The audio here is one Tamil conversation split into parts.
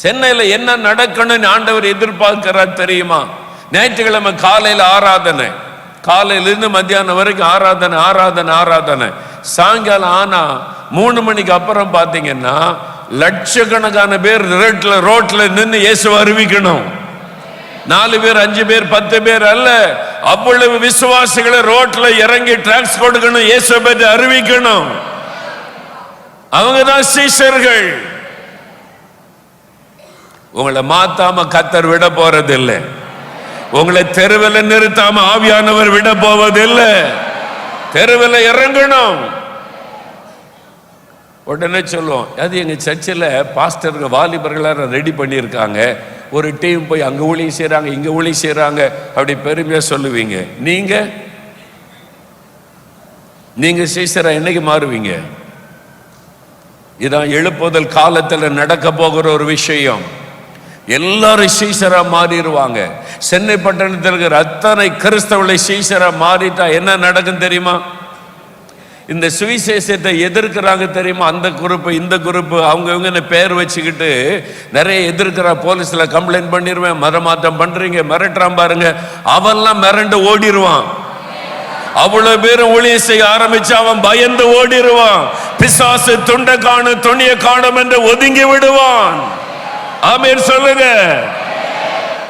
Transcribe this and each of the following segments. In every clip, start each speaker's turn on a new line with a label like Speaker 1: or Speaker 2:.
Speaker 1: சென்னையில் என்ன நடக்கணும்னு ஆண்டவர் எதிர்பார்க்கிறார் தெரியுமா? ஞாயிற்றுக்கிழமை காலையில் ஆராதனை. காலையிலிருந்து மத்தியானம் வரைக்கும் ஆராதனை ஆராதனை ஆராதனை. சாயங்காலம் ஆனா மூணு மணிக்கு அப்புறம் பார்த்தீங்கன்னா லட்சக்கணக்கான பேர் ரோட்ல ரோட்டில் நின்று இயேசுவை அறிவிக்கணும். நாலு பேர் அஞ்சு பேர் பத்து பேர் அல்ல. அவ்வளவு விசுவாசிகளை ரோட்ல இறங்கி டிராக்ஸ் கொடுக்கணும் இயேசு பற்றி அறிவிக்கணும். அவங்க தான் சீசர்கள் உங்களை மாத்தாம கத்தர் விட போறதில்லை. உங்களை தெருவில் நிறுத்தாம ஆவியானவர் விட போவதில்லை. தெருவில் இறங்கணும். உடனே சொல்லுவோம் அது எங்க சர்ச்சில் பாஸ்டர்கள் வாலிபர்களாக ரெடி பண்ணியிருக்காங்க. ஒரு டீம் போய் அங்க ஊழியம் செய்கிறாங்க இங்க ஊழியம் செய்கிறாங்க அப்படி பெருமையா சொல்லுவீங்க. நீங்க? நீங்க சீசரா என்னைக்கு மாறுவீங்க? இதான் எழுப்புதல் காலத்தில் நடக்க போகிற ஒரு விஷயம். எல்லாரும் சீசரா மாறிடுவாங்க. சென்னை பட்டணத்தில் இருக்கிற அத்தனை கிறிஸ்தவளை சீசரா மாறிட்டா என்ன நடக்கும் தெரியுமா? இந்த சுவிசேஷத்தை எதிர்க்கிறாங்க தெரியுமா? அந்த குரூப்பு இந்த குரூப்பு அவங்க இவங்கன்னு பேர் வச்சுக்கிட்டு நிறைய எதிர்க்கிற போலீஸில் கம்ப்ளைண்ட் பண்ணிடுவேன் மரமாற்றம் பண்ணுறீங்க மிரட்டுறான் பாருங்க. அவெல்லாம் மிரண்டு ஓடிடுவான். அவ்வளோ பேரும் ஊழியம் செய்ய ஆரம்பிச்சு அவன் பயந்து ஓடிடுவான். பிசாசு துண்டை காணும் துணியை காணும் என்று ஒதுங்கி விடுவான். ஆமீன் சொல்லுங்க.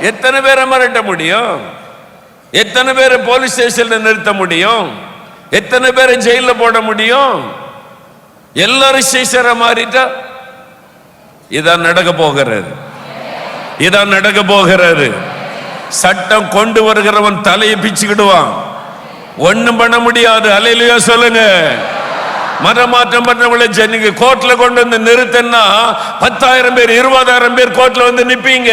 Speaker 1: எத்தனை பேரை மிரட்ட முடியும்? எத்தனை பேரை போலீஸ் ஸ்டேஷன்ல நிறுத்த முடியும்? எத்தனை பேரை ஜெயில போட முடியும்? எல்லாரும் சீசரா மாறிட்டா? இதான் நடக்க போகிறது. இதான் நடக்க போகிறது. சட்டம் கொண்டு வருகிறவன் தலையை பிச்சுக்கிடுவான். ஒன்றும் பண்ண முடியாது. அலையிலையா சொல்லுங்க. மதமாற்றம் பண்ணவங்களை நீங்க கோர்ட்ல கொண்டு வந்து நிறுத்தன்னா பத்தாயிரம் பேர் இருபதாயிரம் பேர் கோர்ட்ல வந்து நிப்பீங்க.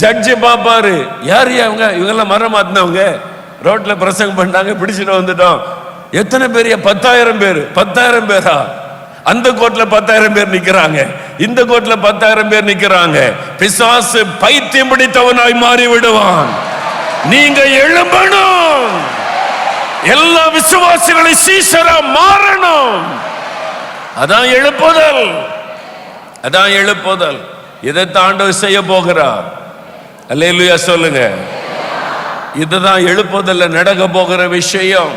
Speaker 1: ஜட்ஜி பாப்பாரு. யார் அவங்க இவங்கெல்லாம் மரம் மாத்தினவங்க ரோட்ல பிரசங்கம் பண்ணாங்க பிடிச்சிட்டு வந்துட்டோம். எத்தனை பெரிய பத்தாயிரம் பேர்? பத்தாயிரம் பேரா? அந்த கோர்ட்ல பத்தாயிரம் பேர் நிக்கிறாங்க. இந்த கோர்ட்ல பத்தாயிரம் பேர் நிக்கிறாங்க. பிசாசு பைத்தியம் பிடித்தவனாய் மாறி விடுவான் நீங்க எழும்பணும்! எல்லா விசுவாசிகளை சீசரா மாறணும். அதான் எழுப்புதல். அதான் எழுப்புதல். இதை தாண்டவர் செய்ய போகிறார். அல்லேலூயா சொல்லுங்க. இதுதான் எழுப்புதல்ல நடக்க போகிற விஷயம்.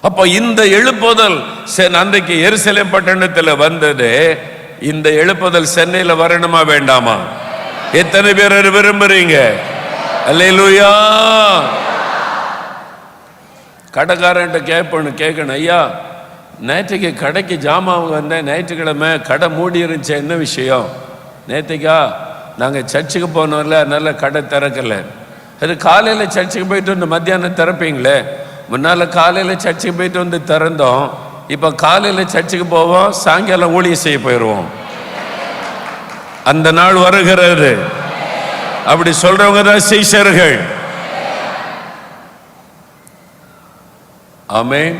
Speaker 1: அப்ப இந்த எழுப்புதல் அன்றைக்கு எருசலேம் பட்டணத்தில் வந்தது. இந்த எழுப்புதல் சென்னையில் வரணுமா வேண்டாமா? எத்தனை பேர் விரும்புறீங்க? அல்லேலூயா! கடைக்காரன்ட்ட கேட்பேன்னு கேட்கணும் ஐயா நேற்றுக்கு கடைக்கு ஜாமான் வந்தேன் ஞாயிற்றுக்கிழமை கடை மூடி இருந்துச்சு என்ன விஷயம்? நேற்றுக்கா நாங்கள் சர்ச்சுக்கு போனோம்ல அதனால கடை திறக்கல. அது காலையில் சர்ச்சுக்கு போயிட்டு வந்து மத்தியானம் திறப்பீங்களே? முன்னால் காலையில் சர்ச்சுக்கு போயிட்டு வந்து திறந்தோம். இப்போ காலையில் சர்ச்சுக்கு போவோம் சாயங்காலம் ஊழியம் செய்ய போயிடுவோம் அந்த நாள் வருகிறது. அப்படி சொல்றவங்க தான் சீசர்கள் ஆமென்